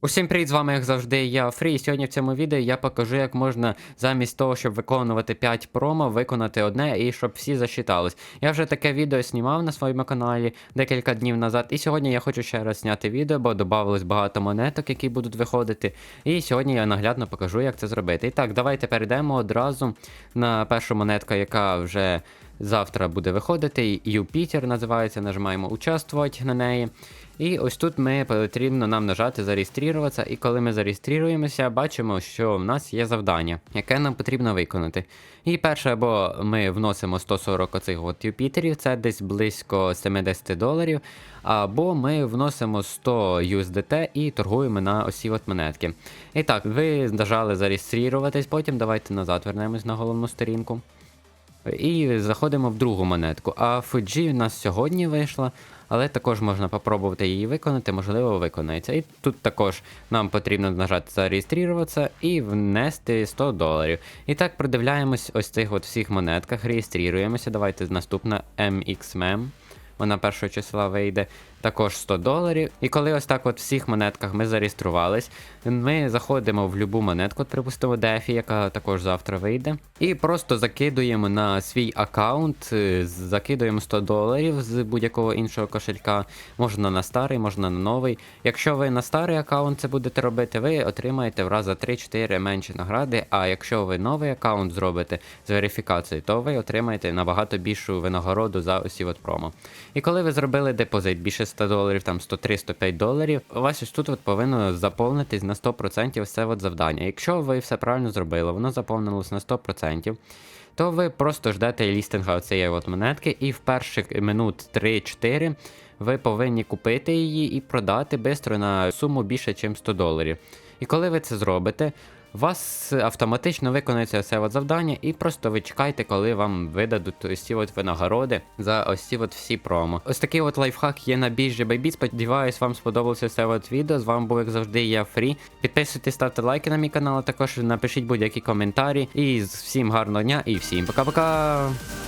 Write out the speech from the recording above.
Усім привіт, з вами як завжди я Фрі. І сьогодні в цьому відео я покажу, як можна замість того, щоб виконувати 5 промо, виконати одне і щоб всі засчитались. Я вже таке відео знімав на своєму каналі декілька днів назад. І сьогодні я хочу ще раз зняти відео, бо додавалось багато монеток, які будуть виходити. І сьогодні я наглядно покажу, як це зробити. І так, давайте перейдемо одразу на першу монетку, яка вже. Завтра буде виходити, Юпітер називається, нажимаємо участвувати на неї. І ось тут ми потрібно нам нажати зареєструватися, і коли ми зареєструємося, бачимо, що в нас є завдання, яке нам потрібно виконати. І перше, або ми вносимо 140 оцих от Юпітерів, це десь близько 70 доларів, або ми вносимо 100 USDT і торгуємо на осі от монетки. І так, ви нажали зареєструватись, потім давайте назад вернемось на головну сторінку. І заходимо в другу монетку. А Fuji у нас сьогодні вийшла, але також можна попробувати її виконати, можливо, виконається. І тут також нам потрібно нажати зареєструватися і внести 100 доларів. І так продивляємось ось цих от всіх монетках, реєструємося. Давайте наступна MXMM. Вона першого числа вийде також 100 доларів. І коли ось так от в всіх монетках ми зареєструвались, ми заходимо в любу монетку, от, припустимо, DeFi, яка також завтра вийде. І просто закидуємо на свій аккаунт, е, закидуємо 100 доларів з будь-якого іншого кошелька. Можна на старий, можна на новий. Якщо ви на старий аккаунт це будете робити, ви отримаєте в рази 3-4 менші награди. А якщо ви новий аккаунт зробите з верифікацією, то ви отримаєте набагато більшу винагороду за усі от промо. І коли ви зробили депозит більше 100 доларів, там 103-105 доларів, у вас ось тут от повинно заповнитись на 100% все от завдання. Якщо ви все правильно зробили, воно заповнилось на 100%, то ви просто ждете лістинга цієї от монетки, і в перших минут 3-4 ви повинні купити її і продати швидко на суму більше, ніж 100 доларів. І коли ви це зробите, вас автоматично виконується це от завдання, і просто ви чекайте, коли вам видадуть ось ці от винагороди за ось ці от всі промо. Ось такий от лайфхак є на біржі Bybit. Сподіваюсь, вам сподобалося це от відео. З вами був, як завжди, я Фрі. Підписуйтесь, ставте лайки на мій канал, а також напишіть будь-які коментарі. І всім гарного дня і всім пока-пока!